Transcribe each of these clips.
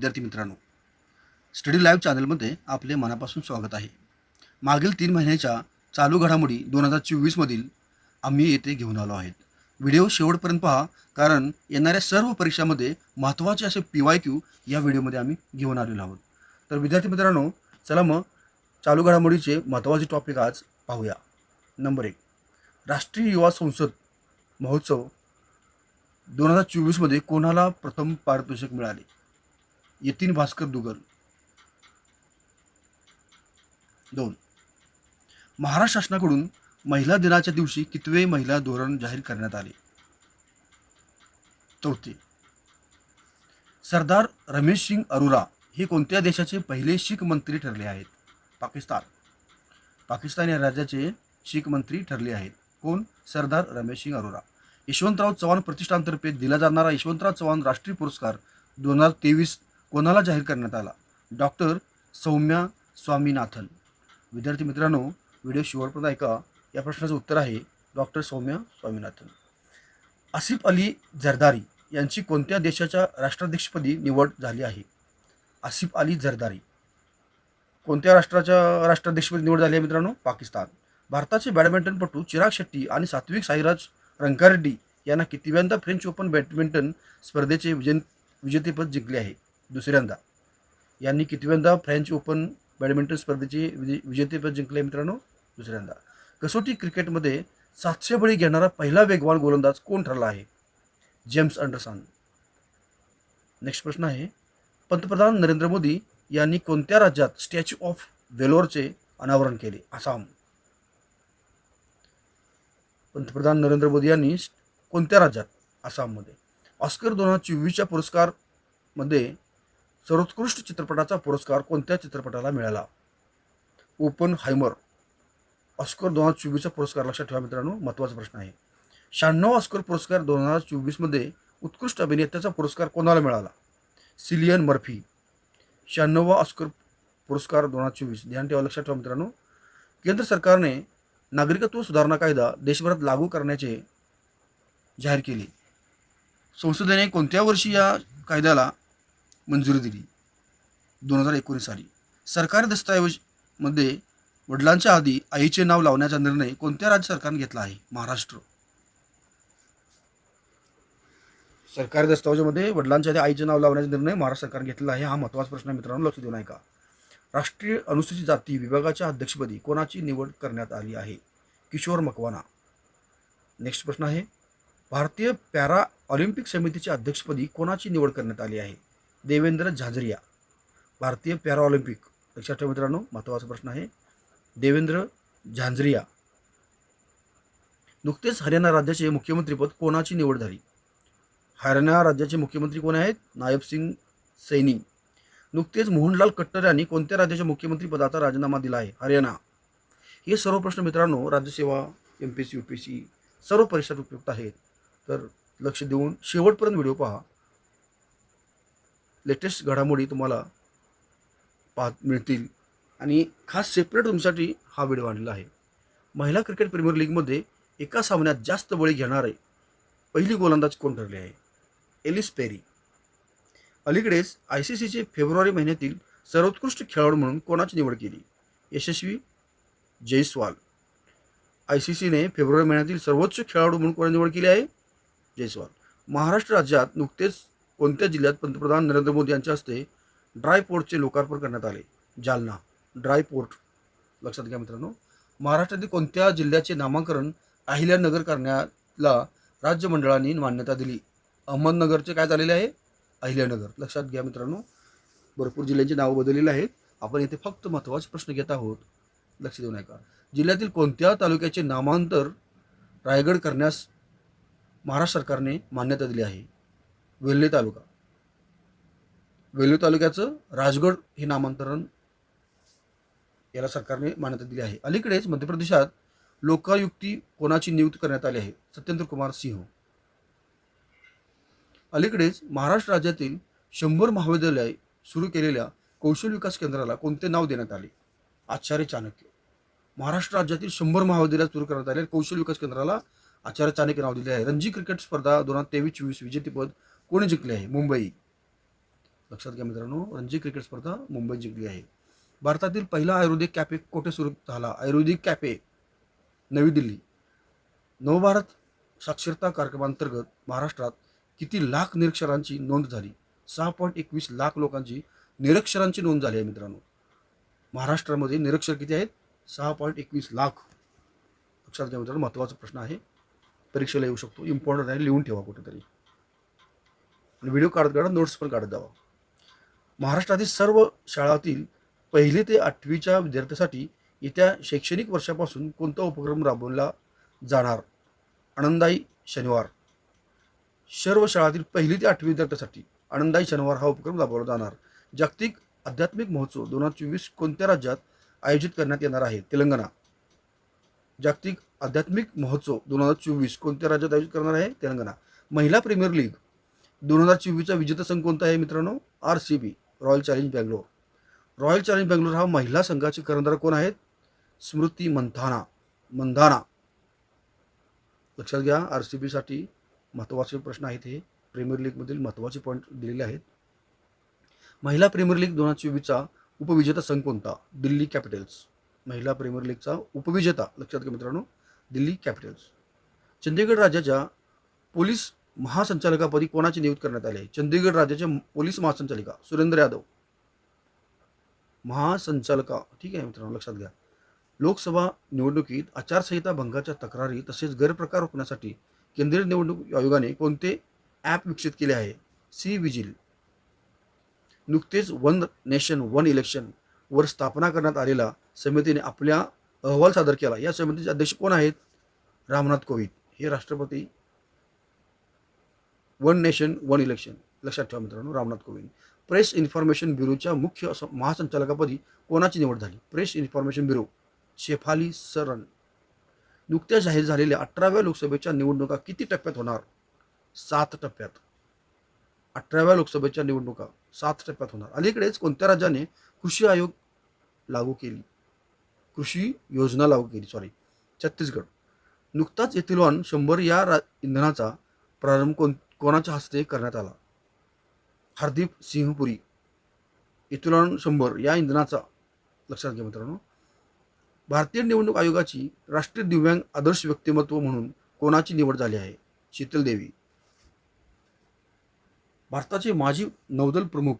विद्यार्थी मित्रांनो study live चॅनलमध्ये आपले मनापासून स्वागत आहे. मागील तीन महिन्याच्या चालू घडामोडी दोन हजार चोवीसमधील आम्ही येथे घेऊन आलो आहेत. व्हिडिओ शेवटपर्यंत पहा कारण येणाऱ्या सर्व परीक्षामध्ये महत्त्वाचे असे पी वाय क्यू या व्हिडिओमध्ये आम्ही घेऊन आलेलो आहोत. तर विद्यार्थी मित्रांनो चला मग चालू घडामोडीचे महत्त्वाचे टॉपिक आज पाहूया. नंबर एक राष्ट्रीय युवा संसद महोत्सव दोन हजार चोवीसमध्ये कोणाला प्रथम पारितोषिक मिळाले? यतीन भास्कर दुगल दोन. महाराष्ट्र शासनाकडून महिला दिनाच्या दिवशी कितवे महिला धोरण जाहीर करण्यात आले? चौथे. सरदार रमेश सिंग अरोरा हे कोणत्या देशाचे पहिले शीख मंत्री ठरले आहेत? पाकिस्तान. पाकिस्तान या राज्याचे शीख मंत्री ठरले आहेत. कोण? सरदार रमेश सिंग अरोरा. यशवंतराव चव्हाण प्रतिष्ठानतर्फे दिला जाणारा यशवंतराव चव्हाण राष्ट्रीय पुरस्कार दोन हजार तेवीस कोणाला जाहीर करण्यात आला? डॉक्टर सौम्या स्वामीनाथन. विद्यार्थी मित्रांनो व्हिडिओ शेवटपर्यंत ऐका. या प्रश्नाचं उत्तर आहे डॉक्टर सौम्या स्वामीनाथन. आसिफ अली झरदारी यांची कोणत्या देशाच्या राष्ट्राध्यक्षपदी निवड झाली आहे? आसिफ अली झरदारी कोणत्या राष्ट्राच्या राष्ट्राध्यक्षपदी निवड झाली आहे मित्रांनो? पाकिस्तान. भारताचे बॅडमिंटनपटू चिराग शेट्टी आणि सात्विक साईराज रंकारेड्डी यांना कितव्यांदा फ्रेंच ओपन बॅडमिंटन स्पर्धेचे विजे विजेतेपद जिंकले आहे? दुसऱ्यांदा. यांनी कितव्यांदा फ्रेंच ओपन बॅडमिंटन स्पर्धेचे विजे विजेतेपद जिंकले मित्रांनो? दुसऱ्यांदा. कसोटी क्रिकेटमध्ये सातशे बळी घेणारा पहिला वेगवान गोलंदाज कोण ठरला आहे? James Anderson. नेक्स्ट प्रश्न आहे. पंतप्रधान नरेंद्र मोदी यांनी कोणत्या राज्यात स्टॅच्यू ऑफ वेलोरचे अनावरण केले? आसाम. पंतप्रधान नरेंद्र मोदी यांनी कोणत्या राज्यात? आसाममध्ये. ऑस्कर दोन हजार चोवीसच्या पुरस्कारमध्ये सर्वोत्कृष्ट चित्रपटाचा पुरस्कार कोणत्या चित्रपटाला मिळाला? ओपन हायमर ऑस्कर दोन हजार चोवीसचा पुरस्कार लक्षात ठेवा मित्रांनो महत्त्वाचा प्रश्न आहे. शहाण्णव ऑस्कर पुरस्कार दोन हजार चोवीसमध्ये उत्कृष्ट अभिनेत्याचा पुरस्कार कोणाला मिळाला? Cillian Murphy. शहाण्णवा ऑस्कर पुरस्कार दोन हजार चोवीस ध्यान ठेवा लक्षात ठेवा मित्रांनो. केंद्र सरकारने नागरिकत्व सुधारणा कायदा देशभरात लागू करण्याचे जाहीर केले. संसदेने कोणत्या वर्षी या कायद्याला मंजुरी दिली. दोन हजार एकोणीस साली. सरकारी दस्तऐवजमध्ये वडिलांच्या आधी आईचे नाव लावण्याचा निर्णय कोणत्या राज्य सरकारने घेतला आहे? महाराष्ट्र. सरकारी दस्तावेजामध्ये वडिलांच्या आधी आईचे नाव लावण्याचा निर्णय महाराष्ट्र सरकारने घेतला आहे. हा महत्त्वाचा प्रश्न आहे मित्रांनो लक्ष देऊ नका राष्ट्रीय अनुसूचित जाती विभागाच्या अध्यक्षपदी कोणाची निवड करण्यात आली आहे? किशोर मकवाना. नेक्स्ट प्रश्न आहे. भारतीय पॅरा ऑलिम्पिक समितीच्या अध्यक्षपदी कोणाची निवड करण्यात आली आहे? देवेंद्र झांझरिया भारतीय पॅरा ऑलिम्पिक लक्षात ठेवा मित्रांनो महत्त्वाचा प्रश्न आहे. देवेंद्र झांझरिया. नुकतेच हरियाणा राज्याचे मुख्यमंत्रीपद कोणाची निवड झाली? हरियाणा राज्याचे मुख्यमंत्री कोण आहेत? नायब सिंग सैनी. नुकतेच मोहनलाल कट्टर यांनी कोणत्या राज्याच्या मुख्यमंत्रीपदाचा राजीनामा दिला आहे? हरियाणा. हे सर्व प्रश्न मित्रांनो राज्यसेवा M P S C U P S C सर्व परीक्षात उपयुक्त आहेत. तर लक्ष देऊन शेवटपर्यंत व्हिडिओ पहा. लेटेस्ट घडामोडी तुम्हाला पाहत मिळतील. आणि खास सेपरेट तुमच्यासाठी हा व्हिडिओ आणलेला आहे. महिला क्रिकेट प्रीमियर लीगमध्ये एका सामन्यात जास्त बळी घेणारे पहिली गोलंदाज कोण ठरले आहे? Ellyse Perry. अलीकडेच आय सी सीचे फेब्रुवारी महिन्यातील सर्वोत्कृष्ट खेळाडू म्हणून कोणाची निवड केली? यशस्वी जयस्वाल. आय सी सीने फेब्रुवारी महिन्यातील सर्वोच्च खेळाडू म्हणून कोणाची निवड केली आहे? जयस्वाल. महाराष्ट्र राज्यात नुकतेच कोणत्या जिल्ह्यात पंतप्रधान नरेंद्र मोदी यांच्या हस्ते ड्राय पोर्टचे लोकार्पण करण्यात आले? जालना. Dry port. लक्षात घ्या मित्रांनो. महाराष्ट्रातील कोणत्या जिल्ह्याचे नामांकन अहिल्यानगर करण्याला राज्य मंडळाने मान्यता दिली? अहमदनगरचे काय झालेले आहे? अहिल्यानगर लक्षात घ्या मित्रांनो. भरपूर जिल्ह्यांची नावं बदललेली आहेत. आपण इथे फक्त महत्त्वाचे प्रश्न घेत आहोत. लक्ष देऊ नका. जिल्ह्यातील कोणत्या तालुक्याचे नामांतर रायगड करण्यास महाराष्ट्र सरकारने मान्यता दिली आहे? वेल्हे तालुका. वेल्हे तालुक्याचं राजगड हे नामांतरण याला सरकारने मान्यता दिली आहे. अलीकडेच मध्य प्रदेशात लोकायुक्ती कोणाची नियुक्ती करण्यात आली आहे? सत्येंद्र कुमार सिंह. अलीकडेच महाराष्ट्र राज्यातील शंभर महाविद्यालय सुरू केलेल्या कौशल विकास केंद्राला कोणते नाव देण्यात आले? आचार्य चाणक्य. महाराष्ट्र राज्यातील शंभर महाविद्यालय सुरू करण्यात आले. कौशल्य विकास केंद्राला आचार्य चाणक्य नाव दिले आहे. रणजी क्रिकेट स्पर्धा दोन हजार तेवीस चोवीस विजेतेपद कोणी जिंकले आहे? मुंबई. लक्षात घ्या मित्रांनो रणजी क्रिकेट स्पर्धा मुंबई जिंकली आहे. भारतातील पहिला आयुर्वेदिक कॅफे कोठे सुरू झाला? आयुर्वेदिक कॅफे नवी दिल्ली. नवभारत साक्षरता कार्यक्रमांतर्गत महाराष्ट्रात किती लाख निरक्षरांची नोंद झाली? सहा पॉईंट एकवीस लाख लोकांची निरक्षरांची नोंद झाली आहे मित्रांनो. महाराष्ट्रामध्ये निरक्षर किती आहेत? सहा पॉईंट एकवीस लाख. लक्षात घ्या मित्रांनो महत्त्वाचा प्रश्न आहे. परीक्षेला येऊ शकतो. इम्पॉर्टंट आहे लिहून ठेवा कुठेतरी. आणि व्हिडिओ काढत काढत नोट्स पण काढत जावा. महाराष्ट्रातील सर्व शाळातील पहिली ते आठवीच्या विद्यार्थ्यासाठी येत्या शैक्षणिक वर्षापासून कोणता उपक्रम राबवला जाणार? आनंदाई शनिवार. सर्व शाळातील पहिली ते आठवी विद्यार्थ्यासाठी आनंदाई शनिवार हा उपक्रम राबवला जाणार. जागतिक आध्यात्मिक महोत्सव दोन हजार चोवीस कोणत्या राज्यात आयोजित करण्यात येणार आहे? तेलंगणा. जागतिक आध्यात्मिक महोत्सव दोन हजार चोवीस कोणत्या राज्यात आयोजित करणार आहे? तेलंगणा. महिला प्रीमियर लीग. दोन हजार चोवीसचा विजेता संघ कोणता आहे मित्रांनो? R C B Royal Challenge Bangalore. Royal Challenge Bangalore हा महिला संघाचे कर्णधार कोण आहेत? स्मृती मंथाना मंधाना. लक्षात घ्या आर सी बीसाठी महत्त्वाचे प्रश्न आहेत हे. प्रीमियर लीगमधील महत्त्वाचे पॉईंट दिलेले आहेत. महिला प्रीमियर लीग दोन हजार चोवीसचा उपविजेता संघ कोणता? दिल्ली कॅपिटल्स. महिला प्रीमियर लीगचा उपविजेता लक्षात घ्या मित्रांनो दिल्ली कॅपिटल्स. चंदीगड राज्याच्या पोलीस महासंचालकापदी कोणाची नियुक्त करण्यात आली आहे? चंदीगड राज्याच्या पोलीस महासंचालिका सुरेंद्र यादव. महासंचालका ठीक आहे मित्रांनो लक्षात घ्या. लोकसभा निवडणुकीत आचारसंहिता भंगाच्या तक्रारी तसेच गैरप्रकार रोखण्यासाठी केंद्रीय निवडणूक आयोगाने कोणते ॲप विकसित केले आहे? C vigil. नुकतेच वन नेशन वन इलेक्शन वर स्थापना करण्यात आलेल्या समितीने आपल्या अहवाल सादर केला. या समितीचे अध्यक्ष कोण आहेत? रामनाथ कोविंद. हे राष्ट्रपती वन नेशन वन इलेक्शन. लक्षात ठेवा मित्रांनो रामनाथ कोविंद. प्रेस इन्फॉर्मेशन ब्युरोच्या मुख्य महासंचालकापदी कोणाची निवड झाली? Press information bureau Shefali Saran. नुकत्याच जाहीर झालेल्या अठराव्या लोकसभेच्या निवडणुका किती टप्प्यात होणार? सात टप्प्यात. अठराव्या लोकसभेच्या निवडणुका सात टप्प्यात होणार. अलीकडेच कोणत्या राज्याने कृषी आयोग लागू केली? कृषी योजना लागू केली सॉरी छत्तीसगड. नुकताच इथिलॉन शंभर या रा इंधनाचा प्रारंभ कोण कोणाच्या हस्ते करण्यात आला? हरदीप सिंहपुरी इथुलान शंभर या इंधनाचा लक्षात घ्या मित्रांनो. भारतीय निवडणूक आयोगाची राष्ट्रीय दिव्यांग आदर्श व्यक्तिमत्व म्हणून कोणाची निवड झाली आहे? शीतल देवी. भारताचे माजी नौदल प्रमुख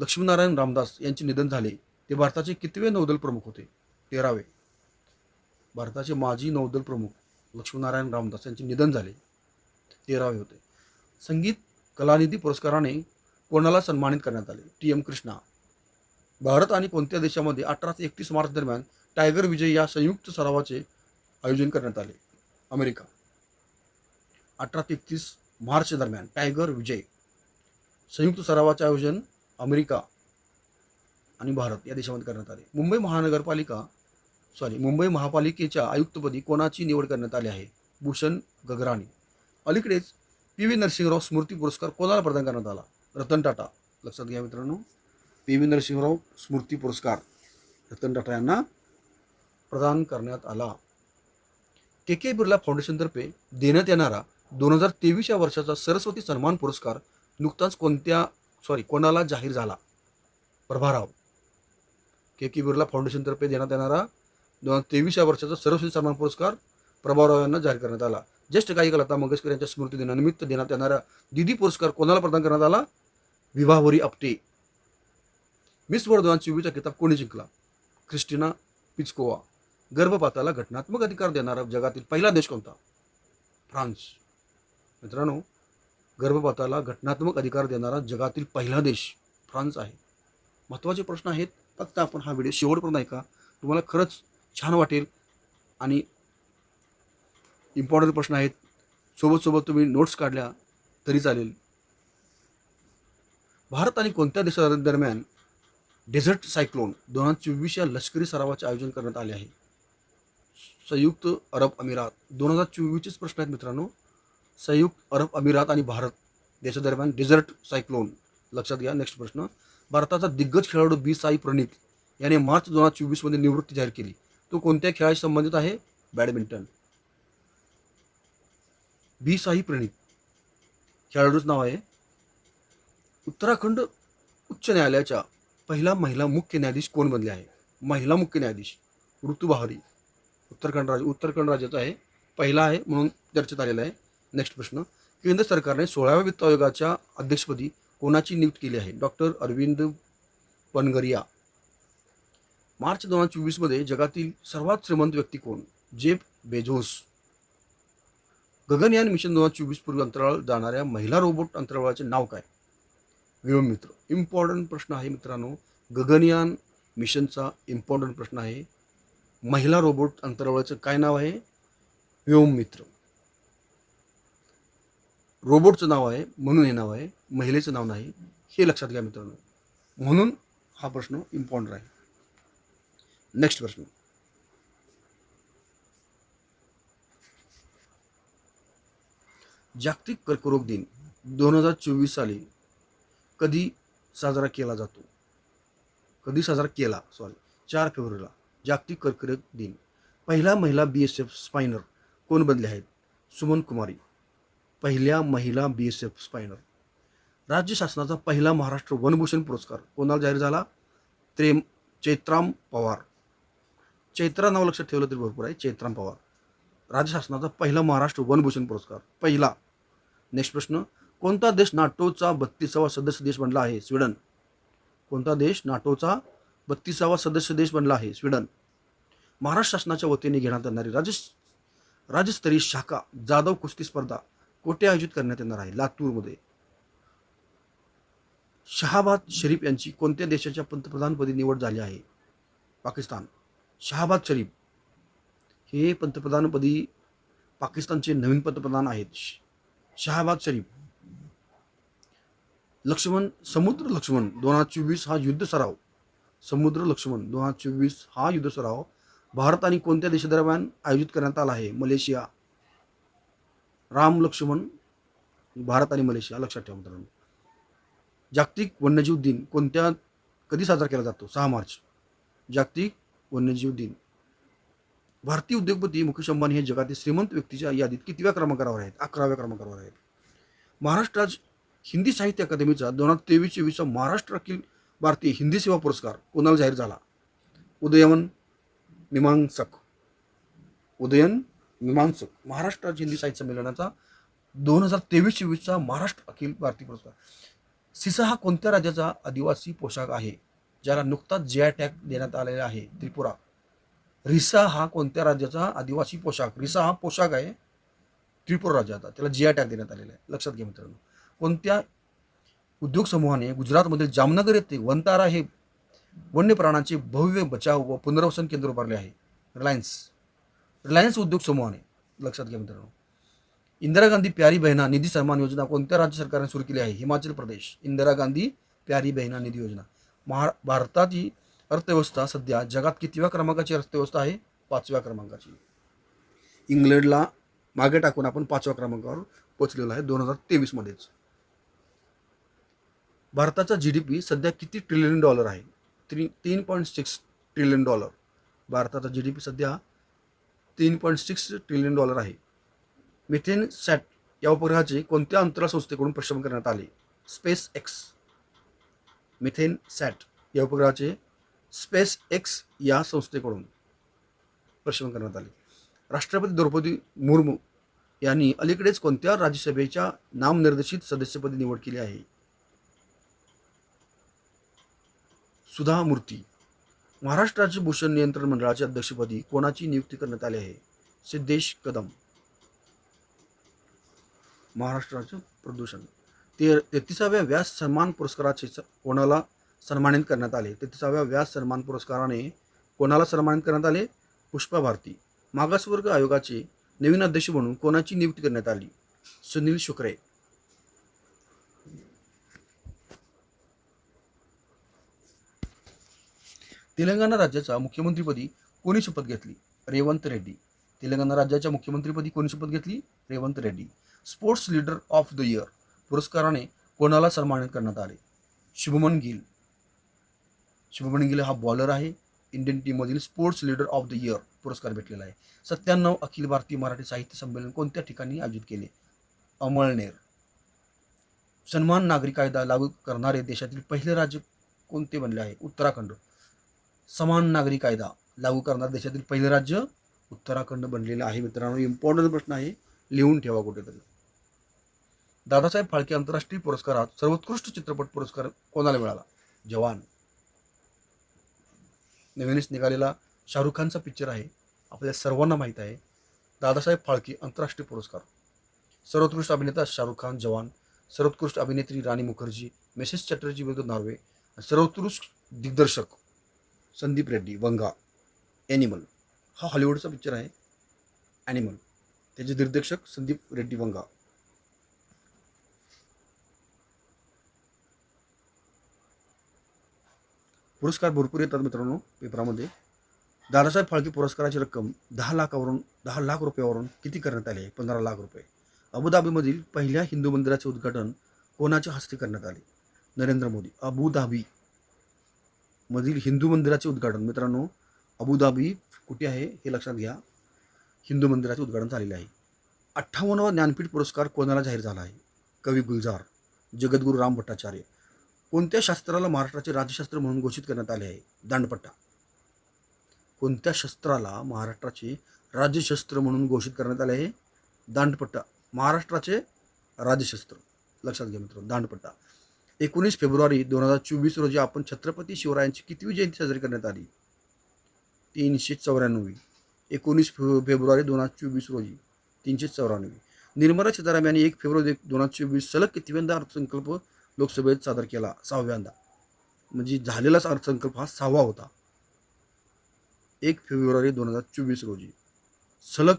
लक्ष्मीनारायण रामदास यांचे निधन झाले ते भारताचे कितवे नौदल प्रमुख होते? तेरावे. भारताचे माजी नौदल प्रमुख लक्ष्मीनारायण रामदास यांचे निधन झाले तेरावे होते. संगीत कलानिधी पुरस्काराने कोणाला सन्मानित करण्यात आले? टी. एम. कृष्णा. भारत आणि कोणत्या देशामध्ये अठरा ते एकतीस मार्च दरम्यान टायगर विजय या संयुक्त सरावाचे आयोजन करण्यात आले? अमेरिका. अठरा ते एकतीस मार्च दरम्यान टायगर विजय. संयुक्त सरावाचे आयोजन अमेरिका आणि भारत या देशामध्ये करण्यात आले. मुंबई महानगरपालिका सॉरी मुंबई महापालिकेच्या आयुक्तपदी कोणाची निवड करण्यात आली आहे? भूषण गगराणी. अलीकडेच पी व्ही नरसिंहराव स्मृती पुरस्कार कोणाला प्रदान करण्यात आला? रतन टाटा. लक्षात घ्या मित्रांनो. पी व्ही नरसिंहराव स्मृती पुरस्कार रतन टाटा यांना प्रदान करण्यात आला. के के बिर्ला फाउंडेशनतर्फे देण्यात येणारा दोन हजार तेवीस या वर्षाचा सरस्वती सन्मान पुरस्कार नुकताच कोणत्या सॉरी कोणाला जाहीर झाला? प्रभाराव. के के बिर्ला फाउंडेशनतर्फे देण्यात येणारा दोन हजार तेवीस या वर्षाचा सरस्वती सन्मान पुरस्कार प्रभावराव यांना जाहीर करण्यात आला. ज्येष्ठ गायिका लता मंगेशकर यांच्या स्मृती दिनानिमित्त देण्यात येणारा दिदी पुरस्कार कोणाला प्रदान करण्यात आला? विवाहवरी आपटे. मिस वर्ल्ड दोन किताब कोणी जिंकला? क्रिस्टिना पिचकोवा. गर्भपाताला घटनात्मक अधिकार देणारा जगातील पहिला देश कोणता? फ्रान्स. मित्रांनो गर्भपाताला घटनात्मक अधिकार देणारा जगातील पहिला देश फ्रान्स आहे. महत्त्वाचे प्रश्न आहेत. फक्त आपण हा व्हिडिओ शेवटपर्यंत ऐका. तुम्हाला खरंच छान वाटेल आणि इम्पॉर्टंट प्रश्न आहेत. सोबत सोबत तुम्ही नोट्स काढल्या तरी चालेल. भारत आणि कोणत्या देशादरम्यान डेझर्ट सायक्लोन दोन हजार चोवीस या लष्करी सरावाचे आयोजन करण्यात आले आहे? संयुक्त अरब अमिरात दोन हजार चोवीसचेच प्रश्न आहेत मित्रांनो. संयुक्त अरब अमिरात आणि भारत देशादरम्यान डेझर्ट सायक्लोन लक्षात घ्या नेक्स्ट प्रश्न. भारताचा दिग्गज खेळाडू बी साई प्रणीत याने मार्च दोन हजार चोवीसमध्ये निवृत्ती जाहीर केली. तो कोणत्या खेळाशी संबंधित आहे? बॅडमिंटन. बी साई प्रणीत. खेळाडूच नाव आहे. उत्तराखंड उच्च न्यायालयाच्या पहिला महिला मुख्य न्यायाधीश कोण बनले आहे? महिला मुख्य न्यायाधीश ऋतू बहारी उत्तराखंड राज्य उत्तराखंड राज्याचा आहे. पहिला आहे म्हणून चर्चेत आलेला आहे. नेक्स्ट प्रश्न. केंद्र सरकारने सोळाव्या वित्त आयोगाच्या अध्यक्षपदी कोणाची नियुक्ती केली आहे? डॉक्टर अरविंद पनगरिया मार्च दोन हजार चोवीसमध्ये जगातील सर्वात श्रीमंत व्यक्ती कोण? Jeff Bezos. गगनयान मिशन दोन हजार चोवीस पूर्वी अंतराळ जाणाऱ्या महिला रोबोट अंतराळाचे नाव काय? व्योम मित्र. इम्पॉर्टंट प्रश्न आहे मित्रांनो. गगनयान मिशनचा इम्पॉर्टंट प्रश्न आहे. महिला रोबोट अंतराळाचं काय नाव आहे? व्योम मित्र. रोबोटचं नाव आहे म्हणून हे नाव आहे. महिलेचं नाव नाही. हे लक्षात घ्या मित्रांनो. म्हणून हा प्रश्न इम्पॉर्टंट आहे नेक्स्ट प्रश्न. जागतिक कर्करोग दिन दोन हजार चोवीस साली कधी साजरा केला जातो? कधी साजरा केला? सॉरी चार फेब्रुवारीला जागतिक कर्करोग दिन. पहिला महिला बी एस एफ स्पायनर कोण बनले आहेत? सुमन कुमारी. पहिल्या महिला बी एस एफ स्पायनर राज्य शासनाचा पहिला महाराष्ट्र वनभूषण पुरस्कार कोणाला जाहीर झाला? त्रेम चैत्राम पवार. चैत्रा नाव लक्षात ठेवलं तरी भरपूर आहे. चैत्राम पवार. राज्य शासनाचा पहिला महाराष्ट्र वनभूषण पुरस्कार. पहिला. नेक्स्ट प्रश्न कोणता देश नाटोचा बत्तीसावा सदस्य देश बनला आहे? स्वीडन. कोणता देश नाटोचा बत्तीसावा सदस्य देश बनला आहे? स्वीडन. महाराष्ट्र शासनाच्या वतीने घेण्यात येणारी राज्य राज्यस्तरीय शाखा जाधव कुस्ती स्पर्धा कोठे आयोजित करण्यात येणार आहे? लातूरमध्ये. शहाबाद शरीफ यांची कोणत्या देशाच्या पंतप्रधानपदी निवड झाली आहे? पाकिस्तान. शहाबाद शरीफ हे पंतप्रधानपदी पाकिस्तानचे नवीन पंतप्रधान आहेत. शहाबाद शरीफ. लक्ष्मण समुद्र लक्ष्मण दोन हजार चोवीस हा युद्ध सराव. समुद्र लक्ष्मण दोन हजार चोवीस हा युद्ध सराव भारत आणि कोणत्या देशादरम्यान आयोजित करण्यात आला आहे? मलेशिया. राम लक्ष्मण भारत आणि मलेशिया. लक्षात ठेवा मित्रांनो. जागतिक वन्यजीव दिन कोणत्या कधी साजरा केला जातो? सहा मार्च. जागतिक वन्यजीव दिन. भारतीय उद्योगपती मुकेश अंबानी हे जगातील श्रीमंत व्यक्तीच्या यादीत कितव्या क्रमांकावर आहेत? अकराव्या क्रमांकावर आहेत. महाराष्ट्र हिंदी साहित्य अकादमीचा दोन हजार तेवीस चोवीसचा महाराष्ट्र अखिल भारतीय हिंदी सेवा पुरस्कार कोणाला जाहीर झाला? उदयन मीमांसक. उदयन मीमांसक. महाराष्ट्र हिंदी साहित्य संमेलनाचा दोन हजार तेवीस चोवीसचा महाराष्ट्र अखिल भारतीय पुरस्कार. सिसा हा कोणत्या राज्याचा आदिवासी पोशाख आहे? ज्याला नुकताच जे आय टॅग देण्यात आलेला आहे. त्रिपुरा. रिसा हा कोणत्या राज्याचा आदिवासी पोशाख? रिसा हा पोशाख आहे त्रिपुरा राज्याचा. त्याला जी टॅग देण्यात आलेला आहे. लक्षात घ्या मित्रांनो. कोणत्या उद्योग समूहाने गुजरातमधील जामनगर येथे वनतारा हे वन्य प्राण्यांचे भव्य बचाव व पुनर्वसन केंद्र उभारले आहे? रिलायन्स रिलायन्स उद्योग समूहाने. लक्षात घ्या मित्रांनो. इंदिरा गांधी प्यारी बहिणा निधी सन्मान योजना कोणत्या राज्य सरकारने सुरू केली आहे? हिमाचल प्रदेश. इंदिरा गांधी प्यारी बहिणा निधी योजना. महा भारताची अर्थव्यवस्था सध्या जगात कितव्या क्रमांकाची अर्थव्यवस्था आहे? पाचव्या क्रमांकाची. इंग्लंडला मागे टाकून आपण पाचव्या क्रमांकावर पोचलेला आहे दोन हजार तेवीसमध्येच भारताचा जी डी पी सध्या किती ट्रिलियन डॉलर आहे? त्री तीन पॉईंट सिक्स ट्रिलियन डॉलर भारताचा जी डी पी सध्या तीन पॉईंट सिक्स ट्रिलियन डॉलर आहे. मिथेन सॅट या उपग्रहाचे कोणत्या अंतराळ संस्थेकडून प्रक्षेपण करण्यात आले? Space x. मिथेन सॅट या उपग्रहाचे स्पेस एक्स या संस्थेकडून प्रक्षेपण करण्यात आले. राष्ट्रपती द्रौपदी मुर्मू यांनी अलीकडेच कोणत्या राज्यसभेच्या नामनिर्देशित सदस्यपदी निवड केली आहे? सुधा मूर्ती महाराष्ट्र राज्य भूषण नियंत्रण मंडळाच्या अध्यक्षपदी कोणाची नियुक्ती करण्यात आली आहे? सिद्धेश कदम महाराष्ट्राचं प्रदूषण. ते तेहतीसाव्या व्यास सन्मान पुरस्काराचे कोणाला सन्मानित करण्यात आले. तेहतीसाव्या व्यास सन्मान पुरस्काराने कोणाला सन्मानित करण्यात आले? पुष्पा भारती मागासवर्ग आयोगाचे नवीन अध्यक्ष म्हणून कोणाची नियुक्ती करण्यात आली? सुनील शुक्रे. तेलंगणा राज्याचा मुख्यमंत्रीपदी कोणी शपथ घेतली? रेवंत रेड्डी. तेलंगणा राज्याच्या मुख्यमंत्रीपदी कोणी शपथ घेतली? Revanth Reddy. Sports leader of the year पुरस्काराने कोणाला सन्मानित करण्यात आले? शुभमन गिल. शुभमन गिल हा बॉलर आहे. Indian टीममधील sports leader of the year पुरस्कार भेटलेला आहे. सत्त्याण्णव अखिल भारतीय मराठी साहित्य संमेलन कोणत्या ठिकाणी आयोजित केले? अमळनेर. सन्मान नागरी कायदा लागू करणारे देशातील पहिले राज्य कोणते बनले आहे? उत्तराखंड. समान नागरी कायदा लागू करणारे देशातील पहिले राज्य उत्तराखंड बनलेलं आहे. मित्रांनो इम्पॉर्टंट प्रश्न आहे. लिहून ठेवा कुठेतरी. दादासाहेब फाळके आंतरराष्ट्रीय पुरस्कारात सर्वोत्कृष्ट चित्रपट पुरस्कार कोणाला मिळाला? जवान. नवीनच निघालेला शाहरुख खानचा पिक्चर आहे. आपल्या सर्वांना माहीत आहे. दादासाहेब फाळके आंतरराष्ट्रीय पुरस्कार. सर्वोत्कृष्ट अभिनेता शाहरुख खान जवान सर्वोत्कृष्ट अभिनेत्री राणी मुखर्जी मिसेस चॅटर्जी विरुद्ध नॉर्वे सर्वोत्कृष्ट दिग्दर्शक संदीप रेड्डी वंगा ॲनिमल हा हॉलिवूडचा पिक्चर आहे. ॲनिमल त्याचे दिग्दर्शक संदीप रेड्डी वंगा. पुरस्कार भरपूर येतात मित्रांनो पेपरामध्ये. दादासाहेब फाळके पुरस्काराची रक्कम दहा लाखावरून दहा लाख रुपयावरून किती करण्यात आली आहे? पंधरा लाख रुपये. अबुधाबीमधील पहिल्या हिंदू मंदिराचे उद्घाटन कोणाच्या हस्ते करण्यात आले? नरेंद्र मोदी. अबुधाबी मधील हिंदू मंदिराचे उद्घाटन. मित्रांनो अबुधाबी कुठे आहे हे लक्षात घ्या. हिंदू मंदिराचे उद्घाटन झालेले आहे. अठ्ठावन्नवा ज्ञानपीठ पुरस्कार कोणाला जाहीर झाला आहे? कवी गुलजार जगद्गुरू राम भट्टाचार्य. कोणत्या शास्त्राला महाराष्ट्राचे राज्यशास्त्र म्हणून घोषित करण्यात आले आहे? दांडपट्टा. कोणत्या शस्त्राला महाराष्ट्राचे राज्यशस्त्र म्हणून घोषित करण्यात आले आहे? दांडपट्टा. महाराष्ट्राचे राज्यशस्त्र. लक्षात घ्या मित्रांनो दांडपट्टा. एकोणीस फेब्रुवारी दोन हजार चोवीस रोजी आपण छत्रपती शिवरायांची कितवी जयंती साजरी करण्यात आली? तीनशे चौऱ्याण्णवी. एकोणीस फेब्रुवारी दोन हजार चोवीस रोजी. तीनशे चौऱ्याण्णवी. निर्मला सीताराम यांनी एक फेब्रुवारी दोन हजार चोवीस सलग कितव्यांदा अर्थसंकल्प लोकसभेत सादर केला सहाव्यांदा. म्हणजे झालेलाच अर्थसंकल्प हा सहावा होता. एक फेब्रुवारी दोन हजार चोवीस रोजी सलग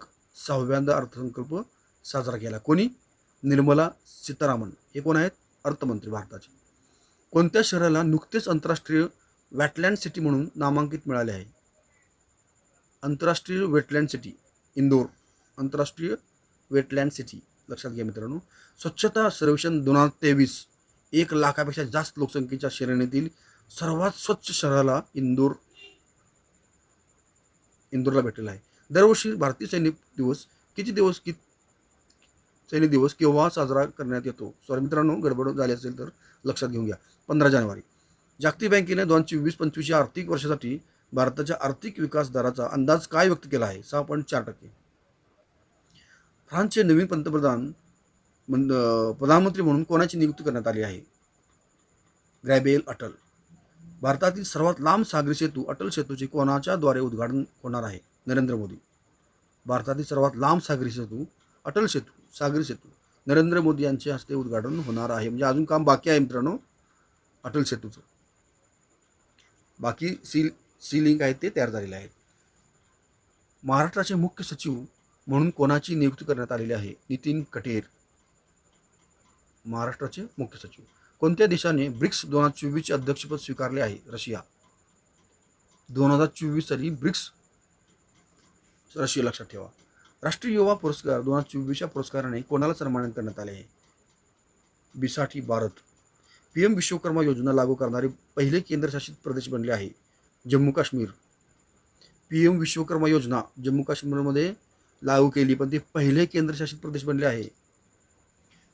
सहाव्यांदा अर्थसंकल्प साजरा केला. कोणी? निर्मला सीतारामन. हे कोण आहेत? अर्थमंत्री भारताचे. कोणत्या शहराला नुकतेच आंतरराष्ट्रीय वेटलँड सिटी म्हणून नामांकित मिळाले आहे? आंतरराष्ट्रीय वेटलँड सिटी इंदोर. आंतरराष्ट्रीय वेटलँड सिटी. लक्षात घ्या मित्रांनो. स्वच्छता सर्वेक्षण दोन हजार तेवीस. एक लाखापेक्षा जास्त लोकसंख्येच्या श्रेणीतील सर्वात स्वच्छ शहराला इंदूर इंदूरला भेटलेला आहे. दरवर्षी भारतीय सैनिक दिवस किती दिवस कि सैनिक दिवस केव्हा साजरा करण्यात येतो? सॉरी मित्रांनो गडबड झाली असेल तर लक्षात घेऊन घ्या. पंधरा जानेवारी. जागतिक बँकेने दोन वीस पंचवीस या आर्थिक वर्षासाठी भारताच्या आर्थिक विकास दराचा अंदाज काय व्यक्त केला आहे? सहा पॉईंट चार टक्के. फ्रान्सचे नवीन पंतप्रधान प्रधानमंत्री म्हणून कोणाची नियुक्ती करण्यात आली आहे? ग्रॅबेल अटल. भारतातील सर्वात लांब सागरी सेतू अटल सेतूचे कोणाच्या द्वारे उद्घाटन होणार आहे? नरेंद्र मोदी. भारतातील सर्वात लांब सागरी सेतू अटल सेतू सागरी सेतू. नरेंद्र मोदी यांच्या हस्ते उद्घाटन होणार आहे. म्हणजे अजून काम बाकी आहे मित्रांनो अटल सेतूचं. बाकी सी सी लिंक आहेत ते तयार झालेले आहेत. महाराष्ट्राचे मुख्य सचिव म्हणून कोणाची नियुक्ती करण्यात आलेली आहे? नितीन कटेर. महाराष्ट्राचे मुख्य सचिव. कोणत्या देशाने ब्रिक्स दोन हजार चोवीसचे अध्यक्षपद स्वीकारले आहे? रशिया. दोन हजार चोवीस साली ब्रिक्स रशिया लक्षात ठेवा. राष्ट्रीय युवा पुरस्कार दोन हजार चोवीसच्या पुरस्काराने कोणाला सन्मानित करण्यात आले आहे? बिसाठी भारत. पी एम विश्वकर्मा योजना लागू करणारे पहिले केंद्रशासित प्रदेश बनले आहे जम्मू काश्मीर. पी एम विश्वकर्मा योजना जम्मू काश्मीरमध्ये लागू केली पण ते पहिले केंद्रशासित प्रदेश बनले आहे.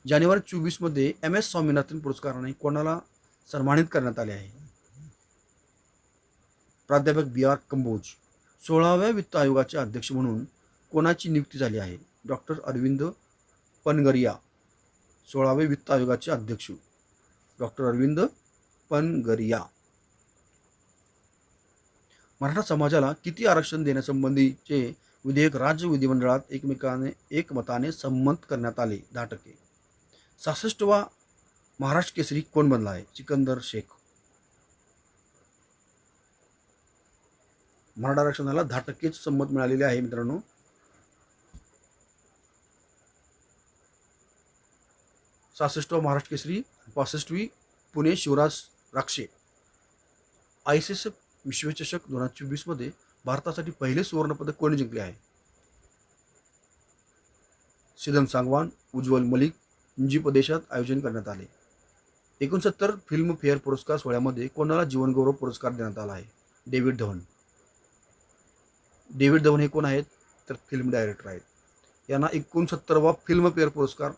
जानेवारी चोवीसमध्ये एम एस स्वामीनाथन पुरस्काराने कोणाला सन्मानित करण्यात आले आहे? प्राध्यापक बी आर कंबोज. सोळाव्या वित्त आयोगाचे अध्यक्ष म्हणून कोणाची नियुक्ती झाली आहे? डॉक्टर अरविंद पनगरिया. सोळावे वित्त आयोगाचे अध्यक्ष. डॉक्टर अरविंद पनगरिया. मराठा समाजाला किती आरक्षण देण्यासंबंधीचे विधेयक राज्य विधिमंडळात एकमेकाने एकमताने संमत करण्यात आले? दहा टक्के. सहासष्टवा महाराष्ट्र केसरी कोण बनला आहे सिकंदर शेख. मराठा आरक्षणाला दहा टक्केच संमत मिळालेले आहे मित्रांनो. सहासष्टवा Maharashtra Kesari पासष्टवी Pune Shivraj Rakshe. I C S F विश्वचषक दोन हजार चोवीसमध्ये भारतासाठी पहिले सुवर्णपदक कोणी जिंकले आहे? सिदम सांगवान उज्ज्वल मलिक जी प्रदेशात आयोजन करण्यात आले. एकोणसत्तर फिल्मफेअर पुरस्कार सोहळ्यामध्ये कोणाला जीवनगौरव पुरस्कार देण्यात आला आहे? डेव्हिड धवन. डेव्हिड धवन हे कोण आहेत? तर फिल्म डायरेक्टर आहेत. यांना एकोणसत्तरवा फिल्मफेअर पुरस्कार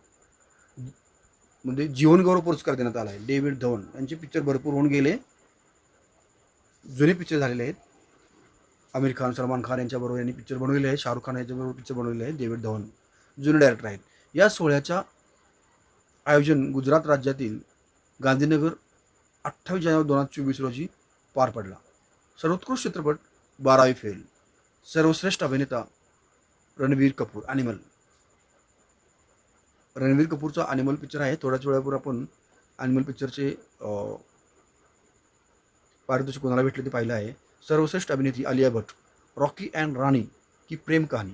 म्हणजे जीवनगौरव पुरस्कार देण्यात आला आहे. डेव्हिड धवन यांचे पिक्चर भरपूर होऊन गेले. जुने पिक्चर झालेले आहेत. आमिर खान सलमान खान यांच्याबरोबर यांनी पिक्चर बनवलेले आहे. शाहरुख खान यांच्याबरोबर पिक्चर बनवलेले आहे. डेव्हिड धवन जुने डायरेक्टर आहेत. या सोहळ्याच्या आयोजन गुजरात राज्यातील गांधीनगर अठ्ठावीस जानेवारी दोन हजार चोवीस रोजी पार पडला. सर्वोत्कृष्ट चित्रपट बारावी फेल. सर्वश्रेष्ठ अभिनेता रणवीर कपूर ॲनिमल रणवीर कपूरचा ॲनिमल पिक्चर आहे. थोड्याच वेळापूर्वी आपण ॲनिमल पिक्चरचे पारितोषिक कोणाला भेटले ते पाहिलं आहे. सर्वश्रेष्ठ अभिनेत्री आलिया भट्ट रॉकी अँड राणी की प्रेम कहाणी.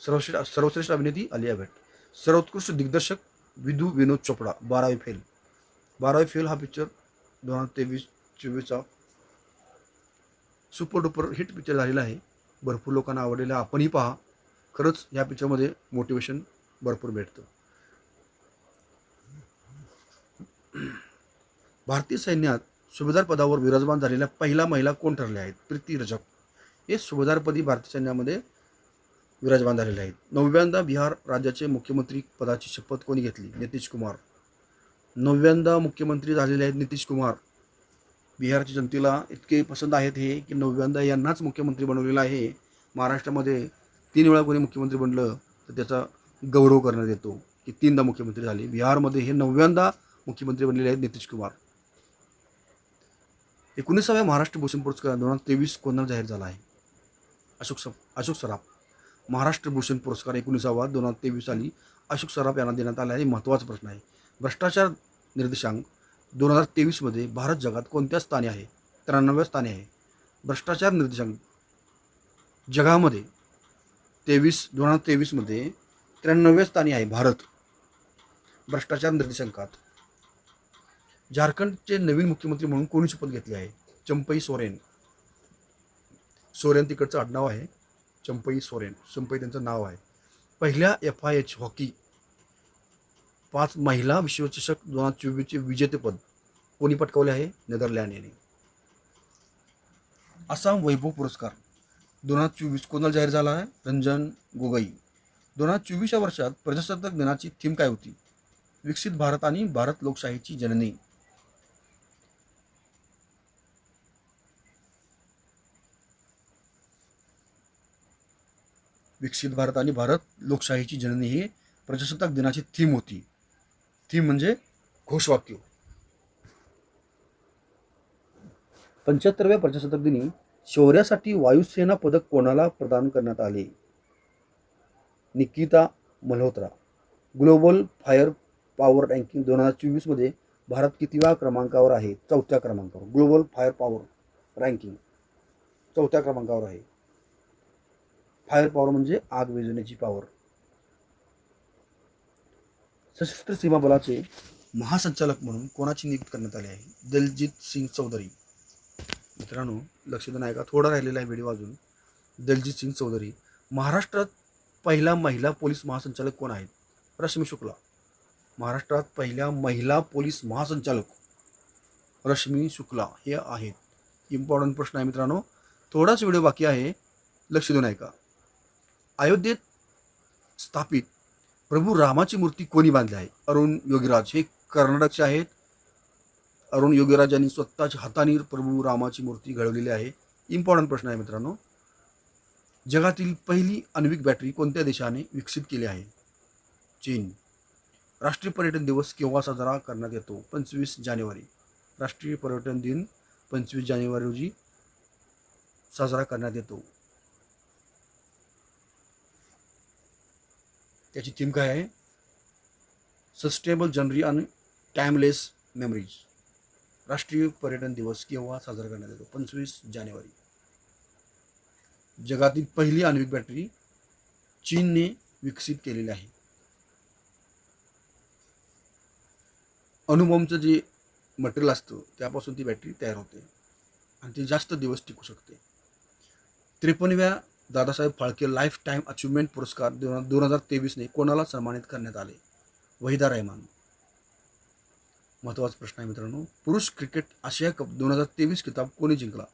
सर्वश्रेष्ठ सर्वश्रेष्ठ अभिनेत्री आलिया भट्ट. सर्वोत्कृष्ट दिग्दर्शक विधू विनोद चोपडा बारावी फेल. बारावी फेल हा पिक्चर दोन हजार तेवीस चोवीसचा सुपर डुपर हिट पिक्चर झालेला आहे. भरपूर लोकांना आवडलेला. आपणही पहा. खरंच या पिक्चरमध्ये मोटिवेशन भरपूर भेटतं. भारतीय सैन्यात सुभेदार पदावर विराजमान झालेल्या पहिला महिला कोण ठरल्या आहेत? प्रीती रजक. हे सुभेदारपदी भारतीय सैन्यामध्ये विराजमान झालेले आहेत. नवव्यांदा बिहार राज्याचे मुख्यमंत्री पदाची शपथ कोणी घेतली? नितीश कुमार. नवव्यांदा मुख्यमंत्री झालेले आहेत नितीश कुमार. बिहारच्या जनतेला इतके पसंत आहेत हे की नवव्यांदा यांनाच मुख्यमंत्री बनवलेलं आहे. महाराष्ट्रामध्ये तीन वेळा कोणी मुख्यमंत्री बनलं तर त्याचा गौरव करण्यात येतो की तीनदा मुख्यमंत्री झाले. बिहारमध्ये हे नवव्यांदा मुख्यमंत्री बनलेले आहेत नितीश कुमार. एकोणीसाव्या महाराष्ट्र भूषण पुरस्कार दोन हजार तेवीस कोणाला जाहीर झाला आहे? अशोक स अशोक सराफ. महाराष्ट्र भूषण पुरस्कार एकोणीसावा दोन हजार तेवीस साली अशोक सराफ यांना देण्यात आला आहे. महत्त्वाचा प्रश्न आहे. भ्रष्टाचार निर्देशांक दोन हजार तेवीसमध्ये भारत जगात कोणत्या स्थानी आहे? त्र्याण्णव्या स्थानी आहे. भ्रष्टाचार निर्देशांक जगामध्ये तेवीस दोन हजार तेवीसमध्ये त्र्याण्णव्या स्थानी आहे भारत. भ्रष्टाचार निर्देशांकात झारखंडचे नवीन मुख्यमंत्री म्हणून कोणी शपथ घेतली आहे? चंपई सोरेन. सोरेन तिकडचं आडनाव आहे. चंपई सोरेन. चंपई त्यांचं नाव आहे. पहिल्या एफ आय एच हॉकी पाच महिला विश्वचषक दोन हजार चोवीसचे विजेतेपद कोणी पटकावले आहे? नेदरलँड यांनी. आसाम वैभव पुरस्कार. दोन हजार चोवीस कोणाला जाहीर झाला आहे. रंजन गोगई. दोन हजार चोवीसच्या वर्षात प्रजासत्ताक दिनाची थीम काय होती? विकसित भारत आणि भारत लोकशाहीची जननी. विकसित भारत आणि भारत लोकशाहीची जननी ही प्रजासत्ताक दिनाची थीम होती. थीम म्हणजे घोषवाक्य. पंच्याहत्तरव्या प्रजासत्ताक दिनी शौर्यासाठी वायुसेना पदक कोणाला प्रदान करण्यात आले? Nikita Malhotra. Global fire power ranking दोन हजार चोवीसमध्ये भारत कितव्या क्रमांकावर आहे? चौथ्या क्रमांकावर. ग्लोबल फायर पॉवर रँकिंग चौथ्या क्रमांकावर आहे. फायर पॉवर म्हणजे आग विजवण्याची पॉवर सशस्त्र सीमा बलाचे महासंचालक म्हणून कोणाची नियुक्त करण्यात आली आहे? दलजीत सिंग चौधरी. मित्रांनो लक्ष देणं ऐका थोडा राहिलेला आहे व्हिडिओ अजून. दलजीत सिंग चौधरी. महाराष्ट्रात पहिला महिला पोलीस महासंचालक कोण आहेत? रश्मी शुक्ला. महाराष्ट्रात पहिल्या महिला पोलीस महासंचालक रश्मी शुक्ला हे आहेत. इम्पॉर्टंट प्रश्न आहे मित्रांनो. थोडाच व्हिडिओ बाकी आहे. लक्ष देऊन ऐका अयोध्येत स्थापित प्रभू रामाची मूर्ती कोणी बांधली आहे? अरुण योगीराज. हे कर्नाटकचे आहेत. अरुण योगीराज यांनी स्वतःच्या हाताने प्रभू रामाची मूर्ती घडवलेली आहे. इम्पॉर्टंट प्रश्न आहे मित्रांनो. जगातील पहिली आण्विक बॅटरी कोणत्या देशाने विकसित केली आहे? चीन. राष्ट्रीय पर्यटन दिवस केव्हा साजरा करण्यात येतो? पंचवीस जानेवारी. राष्ट्रीय पर्यटन दिन पंचवीस जानेवारी रोजी साजरा करण्यात येतो. त्याची थीम काय आहे सस्टेनेबल जनरी आणि टाइमलेस मेमरीज राष्ट्रीय पर्यटन दिवस केव्हा साजरा करण्यात येतो? पंचवीस जानेवारी. जगातील पहिली आण्विक बॅटरी चीनने विकसित केलेली आहे. अणुबॉम्बचं जे मटेरियल असतं त्यापासून ती बॅटरी तयार होते आणि ती जास्त दिवस टिकू शकते. त्रेपन्नव्या Dadasaheb Phalke lifetime achievement पुरस्कार दोन दोन हजार तेवीसने कोणाला सन्मानित करण्यात आले? वहिदा रहमान. महत्त्वाचा प्रश्न आहे मित्रांनो पुरुष क्रिकेट आशिया कप दोन हजार तेवीस किताब कोणी जिंकला?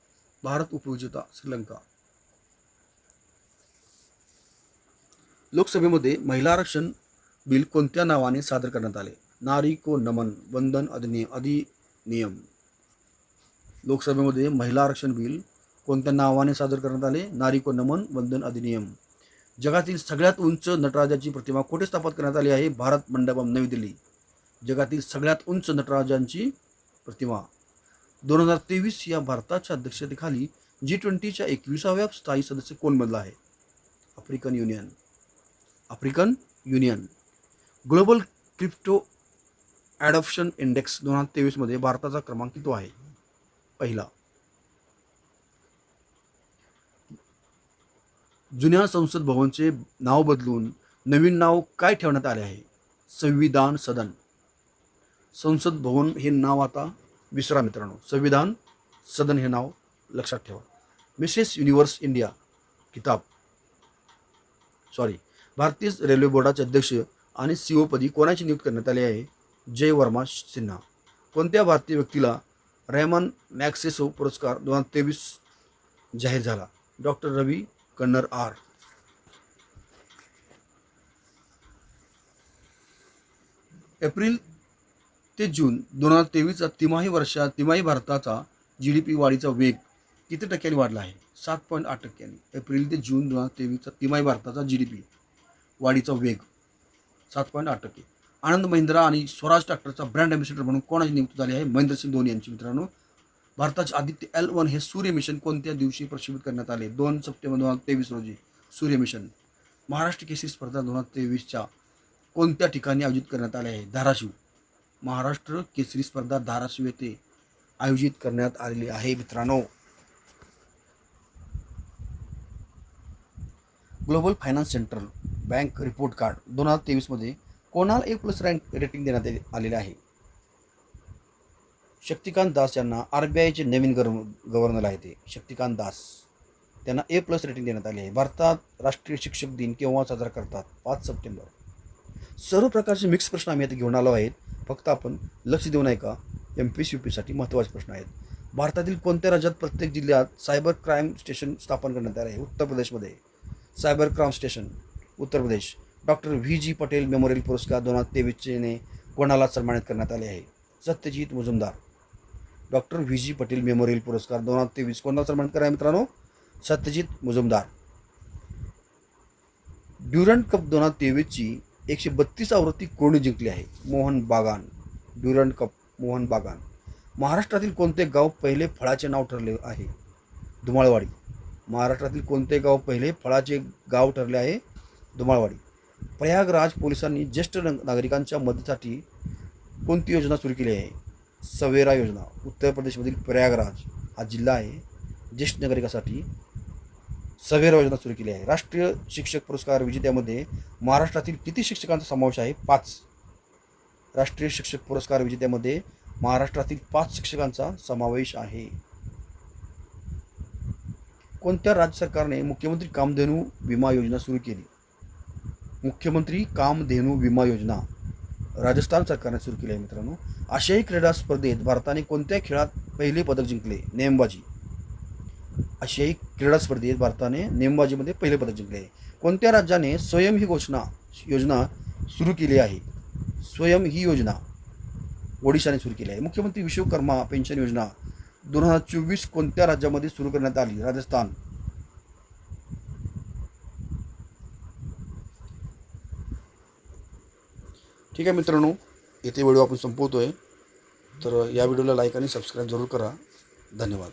भारत उपविजेता श्रीलंका. लोकसभेमध्ये महिला आरक्षण बिल कोणत्या नावाने सादर करण्यात आले? नारी को नमन वंदन अधिनियम अधिनियम. लोकसभेमध्ये महिला आरक्षण बिल कोणत्या नावाने सादर करण्यात आले? नारिको नमन वंदन अधिनियम. जगातील सगळ्यात उंच नटराजाची प्रतिमा कुठे स्थापित करण्यात आली आहे? भारत मंडपम नवी दिल्ली. जगातील सगळ्यात उंच नटराजांची प्रतिमा. दोन हजार तेवीस या भारताच्या अध्यक्षतेखाली जी ट्वेंटीच्या एकविसाव्या स्थायी सदस्य कोण बनला आहे? African Union. African Union. Global crypto adoption index दोन हजार तेवीसमध्ये भारताचा क्रमांक किती आहे? पहिला. जुन्या संसद भवनचे नाव बदलून नवीन नाव काय ठेवण्यात आले आहे? संविधान सदन. संसद भवन हे नाव आता विसरा मित्रांनो. संविधान सदन हे नाव लक्षात ठेवा. मिसेस युनिव्हर्स इंडिया किताब. सॉरी भारतीय रेल्वे बोर्डाचे अध्यक्ष आणि सी ओपदी कोणाची नियुक्त करण्यात आली आहे? जय वर्मा सिन्हा. कोणत्या भारतीय व्यक्तीला रेहमान मॅक्सेसो पुरस्कार दोन हजार तेवीस जाहीर झाला? Doctor Ravi Kannan R. April ते जून दोन हजार तेवीसचा तिमाही वर्षात तिमाही भारताचा जी डी पी वाढीचा वेग किती टक्क्यांनी वाढला आहे? सात पॉईंट आठ टक्क्यांनी. एप्रिल ते जून दोन हजार तेवीसचा तिमाही भारताचा जी डी पी वाढीचा वेग सात पॉईंट आठ टक्के. आनंद महिंद्रा आणि स्वराज ट्रॅक्टरचा ब्रँड अँबॅसिडर म्हणून कोणाची नियुक्ती झाली आहे? महेंद्रसिंग धोनी यांची मित्रांनो भारताचे आदित्य एल वन हे सूर्य मिशन कोणत्या दिवशी प्रक्षेपित करण्यात आले? दोन सप्टेंबर दोन हजार तेवीस रोजी सूर्य मिशन. महाराष्ट्र केसरी स्पर्धा दोन हजार तेवीसच्या कोणत्या ठिकाणी आयोजित करण्यात आले आहे? धाराशिव. महाराष्ट्र केसरी स्पर्धा धाराशिव येथे आयोजित करण्यात आलेली आहे मित्रांनो. Global finance central bank report card दोन हजार तेवीसमध्ये कोणाला ए प्लस रँक रेटिंग देण्यात आलेले आहे? शक्तिकांत दास यांना आर बी आयचे नवीन गव्हर्न गव्हर्नर आहे ते शक्तिकांत दास. त्यांना ए प्लस रेटिंग देण्यात आली आहे. भारतात राष्ट्रीय शिक्षक दिन केव्हा साजरा करतात? पाच सप्टेंबर. सर्व प्रकारचे मिक्स प्रश्न आम्ही आता घेऊन आलो आहेत. फक्त आपण लक्ष देऊ नये का? एम पी सी यू पीसाठी महत्त्वाचे प्रश्न आहेत. भारतातील कोणत्या राज्यात प्रत्येक जिल्ह्यात सायबर क्राईम स्टेशन स्थापन करण्यात आले आहे? उत्तर प्रदेशमध्ये. Cyber crime station Uttar Pradesh. Doctor V G Patel memorial पुरस्कार दोन हजार तेवीसने कोणाला सन्मानित करण्यात आले आहे? Satyajit Mujumdar. Doctor V G Patel memorial पुरस्कार दोन हजार तेवीस. कोणाला सन्मानित आहे मित्रांनो? सत्यजित मुजुमदार. ड्युरंट कप दोन हजार तेवीसची एकशे बत्तीस आवृत्ती कोणी जिंकली आहे? मोहन बागान. ड्युरंट कप मोहन बागान. महाराष्ट्रातील कोणते गाव पहिले फळाचे नाव ठरले आहे? धुमाळवाडी. महाराष्ट्रातील कोणते गाव पहिले फळाचे गाव ठरले आहे? धुमाळवाडी. प्रयागराज पोलिसांनी ज्येष्ठ न- नागरिकांच्या मदतीसाठी कोणती योजना सुरू केली आहे? सवेरा योजना उत्तर प्रदेशमधील प्रयागराज हा जिल्हा आहे. ज्येष्ठ नागरिकासाठी सवेरा योजना सुरू केली आहे. राष्ट्रीय शिक्षक पुरस्कार विजेत्यामध्ये महाराष्ट्रातील किती शिक्षकांचा समावेश आहे? पाच. राष्ट्रीय शिक्षक पुरस्कार विजेत्यामध्ये महाराष्ट्रातील पाच शिक्षकांचा समावेश आहे. कोणत्या राज्य सरकारने मुख्यमंत्री कामधेनू विमा योजना सुरू केली? मुख्यमंत्री कामधेनू विमा योजना. राजस्थान सरकारने सुरू केली आहे मित्रांनो. आशियाई क्रीडा स्पर्धेत भारताने कोणत्या खेळात पहिले पदक जिंकले नेमबाजी. आशियाई क्रीडा स्पर्धेत भारताने नेमबाजीमध्ये पहिले पदक जिंकले. आहे कोणत्या राज्याने स्वयं ही घोषणा योजना सुरू केली आहे? स्वयं ही योजना ओडिशाने सुरू केली आहे. मुख्यमंत्री विश्वकर्मा पेन्शन योजना दोन हजार चोवीस कोणत्या राज्यामध्ये सुरू करण्यात आली? राजस्थान. ठीक आहे मित्रांनो येथे व्हिडिओ आपण संपवतो आहे तर या व्हिडिओला लाईक आणि सबस्क्राईब जरूर करा. धन्यवाद.